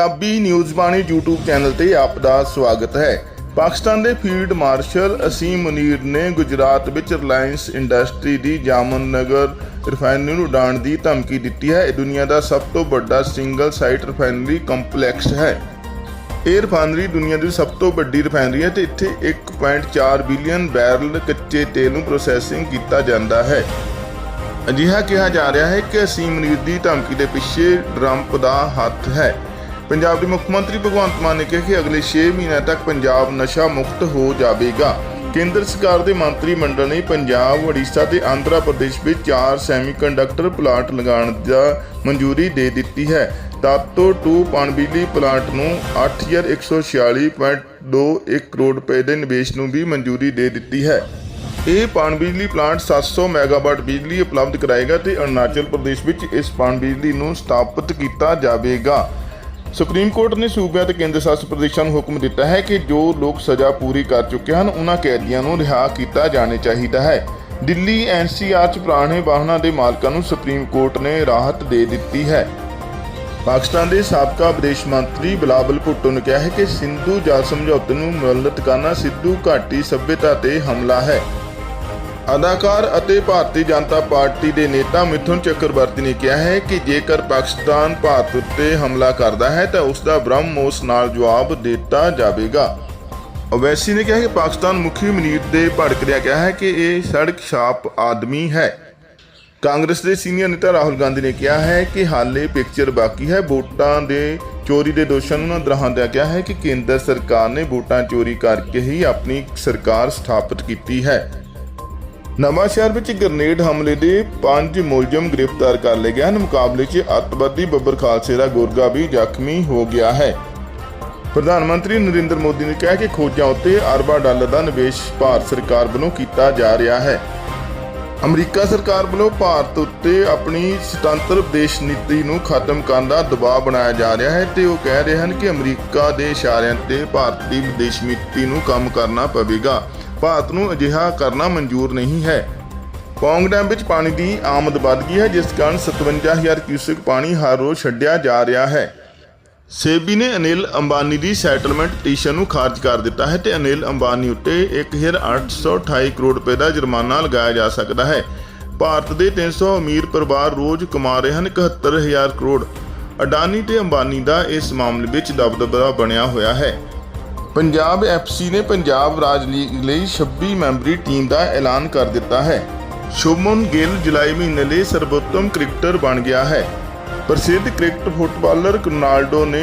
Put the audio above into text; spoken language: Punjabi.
Punjabi news Bani YouTube channel ਤੇ ਆਪ ਦਾ ਸਵਾਗਤ ਹੈ। ਪਾਕਿਸਤਾਨ ਦੇ ਫੀਲਡ ਮਾਰਸ਼ਲ ਅਸੀਮ ਮੁਨੀਰ ਨੇ ਗੁਜਰਾਤ ਵਿੱਚ ਰਿਲਾਇੰਸ ਇੰਡਸਟਰੀ ਦੀ ਜਾਮਨਗਰ ਰਿਫਾਈਨਰੀ ਨੂੰ ਉਡਾਣ ਦੀ ਧਮਕੀ ਦਿੱਤੀ ਹੈ। ਇਹ ਦੁਨੀਆ ਦਾ ਸਭ ਤੋਂ ਵੱਡਾ ਸਿੰਗਲ ਸਾਈਟ ਰਿਫਾਈਨਰੀ ਕੰਪਲੈਕਸ ਹੈ। ਇਹ ਰਿਫਾਈਨਰੀ ਦੁਨੀਆ ਦੀ ਸਭ ਤੋਂ ਵੱਡੀ ਰਿਫਾਈਨਰੀ ਹੈ ਤੇ ਇੱਥੇ 1.4 ਬਿਲੀਅਨ ਬੈਰਲ ਕੱਚੇ ਤੇਲ ਨੂੰ ਪ੍ਰੋਸੈਸਿੰਗ ਕੀਤਾ ਜਾਂਦਾ ਹੈ। ਅਜਿਹਾ ਕਿਹਾ ਜਾ ਰਿਹਾ ਹੈ ਕਿ ਅਸੀਮ ਮਨੀਰ ਦੀ ਧਮਕੀ ਦੇ ਪਿੱਛੇ ਟਰੰਪ ਦਾ ਹੱਥ ਹੈ। ਪੰਜਾਬ ਦੇ ਮੁੱਖ ਮੰਤਰੀ ਭਗਵੰਤ ਮਾਨ ਨੇ ਕਿਹਾ ਕਿ ਅਗਲੇ 6 ਮਹੀਨਿਆਂ ਤੱਕ ਪੰਜਾਬ ਨਸ਼ਾ ਮੁਕਤ ਹੋ ਜਾਵੇਗਾ। ਕੇਂਦਰ ਸਰਕਾਰ ਦੇ ਮੰਤਰੀ ਮੰਡਲ ਨੇ ਪੰਜਾਬ, ਉੜੀਸਾ ਤੇ ਆਂਧਰਾ ਪ੍ਰਦੇਸ਼ ਵਿੱਚ ਚਾਰ ਸੈਮੀਕੰਡਕਟਰ ਪਲਾਂਟ ਲਗਾਉਣ ਦਾ ਮਨਜ਼ੂਰੀ ਦੇ ਦਿੱਤੀ ਹੈ। ਤਾਤੋ 2 ਪਣਬਿਜਲੀ ਪਲਾਂਟ ਨੂੰ 8146.21 ਕਰੋੜ ਰੁਪਏ ਦੇ ਨਿਵੇਸ਼ ਨੂੰ ਵੀ ਮਨਜ਼ੂਰੀ ਦੇ ਦਿੱਤੀ ਹੈ। ਇਹ ਪਣਬਿਜਲੀ ਪਲਾਂਟ 700 ਮੈਗਾਵਾਟ ਬਿਜਲੀ ਉਪਲਬਧ ਕਰਾਏਗਾ ਤੇ ਅਰੁਣਾਚਲ ਪ੍ਰਦੇਸ਼ ਵਿੱਚ ਇਸ ਪਣਬਿਜਲੀ ਨੂੰ ਸਥਾਪਿਤ ਕੀਤਾ ਜਾਵੇਗਾ। ਸੁਪਰੀਮ ਕੋਰਟ ਨੇ ਸੂਬਿਆਂ ਤੇ ਕੇਂਦਰ ਸ਼ਾਸਤ ਪ੍ਰਦੇਸ਼ਾਂ ਨੂੰ ਹੁਕਮ ਦਿੱਤਾ ਹੈ ਕਿ ਜੋ ਲੋਕ ਸਜ਼ਾ ਪੂਰੀ ਕਰ ਚੁੱਕੇ ਹਨ, ਉਹਨਾਂ ਕੈਦੀਆਂ ਨੂੰ ਰਿਹਾ ਕੀਤਾ ਜਾਣਾ ਚਾਹੀਦਾ ਹੈ। ਦਿੱਲੀ ਐਨਸੀਆਰ ਚ ਪੁਰਾਣੇ ਵਾਹਨਾਂ ਦੇ ਮਾਲਕਾਂ ਨੂੰ ਸੁਪਰੀਮ ਕੋਰਟ ਨੇ ਰਾਹਤ ਦੇ ਦਿੱਤੀ ਹੈ। ਪਾਕਿਸਤਾਨ ਦੇ ਸਾਬਕਾ ਵਿਦੇਸ਼ ਮੰਤਰੀ ਬਿਲਾਵਲ ਭੁੱਟੋ ਨੇ ਕਿਹਾ ਹੈ ਕਿ ਸਿੰਧੂ ਜਲ ਸਮਝੌਤੇ ਨੂੰ ਮੁਅੱਲਤ ਕਰਨਾ ਸਿੱਧੂ ਘਾਟੀ ਸਭਿਅਤਾ ਤੇ ਹਮਲਾ ਹੈ। ਅਦਾਕਾਰ ਅਤੇ ਭਾਰਤੀ ਜਨਤਾ ਪਾਰਟੀ ਦੇ ਨੇਤਾ ਮਿਥੁਨ ਚੱਕਰਵਰਤੀ ਨੇ ਕਿਹਾ ਹੈ ਕਿ ਜੇਕਰ ਪਾਕਿਸਤਾਨ ਭਾਰਤ ਉੱਤੇ ਹਮਲਾ ਕਰਦਾ ਹੈ ਤਾਂ ਉਸ ਦਾ ਬ੍ਰਹਮੋਸ ਨਾਲ ਜਵਾਬ ਦਿੱਤਾ ਜਾਵੇਗਾ। ਅਵੈਸੀ ਨੇ ਕਿਹਾ ਕਿ ਪਾਕਿਸਤਾਨ ਮੁਖੀ ਮਨੀਰ ਦੇ ਭੜਕਦਿਆਂ ਕਿਹਾ ਹੈ ਕਿ ਇਹ ਸੜਕ ਛਾਪ ਆਦਮੀ ਹੈ। ਕਾਂਗਰਸ ਦੇ ਸੀਨੀਅਰ ਨੇਤਾ ਰਾਹੁਲ ਗਾਂਧੀ ਨੇ ਕਿਹਾ ਹੈ ਕਿ ਹਾਲੇ ਪਿਕਚਰ ਬਾਕੀ ਹੈ। ਵੋਟਾਂ ਦੇ ਚੋਰੀ ਦੇ ਦੋਸ਼ਾਂ ਨੂੰ ਨਾ ਦਰਹਾਉਂਦਿਆਂ ਕਿਹਾ ਹੈ ਕਿ ਕੇਂਦਰ ਸਰਕਾਰ ਨੇ ਵੋਟਾਂ ਚੋਰੀ ਕਰਕੇ ਹੀ ਆਪਣੀ ਸਰਕਾਰ ਸਥਾਪਿਤ ਕੀਤੀ ਹੈ। ਨਵਾਂ ਸ਼ਹਿਰ ਵਿੱਚ ਗ੍ਰਨੇਡ ਹਮਲੇ ਦੇ ਪੰਜ ਮੁਲਜ਼ਮ ਗ੍ਰਿਫਤਾਰ ਕਰ ਲਏ ਗਏ ਹਨ। ਮੁਕਾਬਲੇ 'ਚ ਅੱਤਵਾਦੀ ਬੱਬਰ ਖਾਲਸੇ ਦਾ ਗੁਰਗਾ ਵੀ ਜ਼ਖਮੀ ਹੋ ਗਿਆ ਹੈ। ਪ੍ਰਧਾਨ ਮੰਤਰੀ ਨਰਿੰਦਰ ਮੋਦੀ ਨੇ ਕਿਹਾ ਕਿ ਖੋਜਾਂ ਉੱਤੇ ਅਰਬਾਂ ਡਾਲਰ ਦਾ ਨਿਵੇਸ਼ ਭਾਰਤ ਸਰਕਾਰ ਵੱਲੋਂ ਕੀਤਾ ਜਾ ਰਿਹਾ ਹੈ। ਅਮਰੀਕਾ ਸਰਕਾਰ ਵੱਲੋਂ ਭਾਰਤ ਉੱਤੇ ਆਪਣੀ ਸੁਤੰਤਰ ਵਿਦੇਸ਼ ਨੀਤੀ ਨੂੰ ਖਤਮ ਕਰਨ ਦਾ ਦਬਾਅ ਬਣਾਇਆ ਜਾ ਰਿਹਾ ਹੈ ਤੇ ਉਹ ਕਹਿ ਰਹੇ ਹਨ ਕਿ ਅਮਰੀਕਾ ਦੇ ਇਸ਼ਾਰਿਆਂ ਤੇ ਭਾਰਤ ਦੀ ਵਿਦੇਸ਼ ਨੀਤੀ ਨੂੰ ਕੰਮ ਕਰਨਾ ਪਵੇਗਾ। ਭਾਰਤ ਨੂੰ ਅਜਿਹਾ ਕਰਨਾ ਮਨਜ਼ੂਰ ਨਹੀਂ ਹੈ। ਪੌਂਗ ਡੈਮ ਵਿੱਚ ਪਾਣੀ ਦੀ ਆਮਦ ਵੱਧ ਗਈ ਹੈ, ਜਿਸ ਕਾਰਨ 57000 ਕਿਊਸੈਕ ਪਾਣੀ ਹਰ ਰੋਜ਼ ਛੱਡਿਆ ਜਾ ਰਿਹਾ ਹੈ। ਸੇਬੀ ਨੇ ਅਨਿਲ ਅੰਬਾਨੀ ਦੀ ਸੈਟਲਮੈਂਟ ਪਟੀਸ਼ਨ ਨੂੰ ਖਾਰਜ ਕਰ ਦਿੱਤਾ ਹੈ ਤੇ ਅਨਿਲ ਅੰਬਾਨੀ ਉੱਤੇ 1828 ਕਰੋੜ ਰੁਪਏ ਦਾ ਜੁਰਮਾਨਾ ਲਗਾਇਆ ਜਾ ਸਕਦਾ ਹੈ। ਭਾਰਤ ਦੇ 300 ਅਮੀਰ ਪਰਿਵਾਰ ਰੋਜ਼ ਕਮਾ ਰਹੇ ਹਨ 71000 ਕਰੋੜ। ਅਡਾਨੀ ਤੇ ਅੰਬਾਨੀ ਦਾ ਇਸ ਮਾਮਲੇ ਵਿੱਚ ਦਬਦਬਾ ਬਣਿਆ ਹੋਇਆ ਹੈ। ਪੰਜਾਬ ਐਫਸੀ ਨੇ ਪੰਜਾਬ ਰਾਜ ਲੀਗ ਲਈ 26 ਮੈਂਬਰੀ ਟੀਮ ਦਾ ਐਲਾਨ ਕਰ ਦਿੱਤਾ ਹੈ। ਸ਼ੁਭਮਨ ਗਿੱਲ ਜੁਲਾਈ ਮਹੀਨੇ ਲਈ ਸਰਬੋਤਮ ਕ੍ਰਿਕਟਰ ਬਣ ਗਿਆ ਹੈ। ਪ੍ਰਸਿੱਧ ਕ੍ਰਿਕਟ ਫੁੱਟਬਾਲਰ ਰੋਨਾਲਡੋ ਨੇ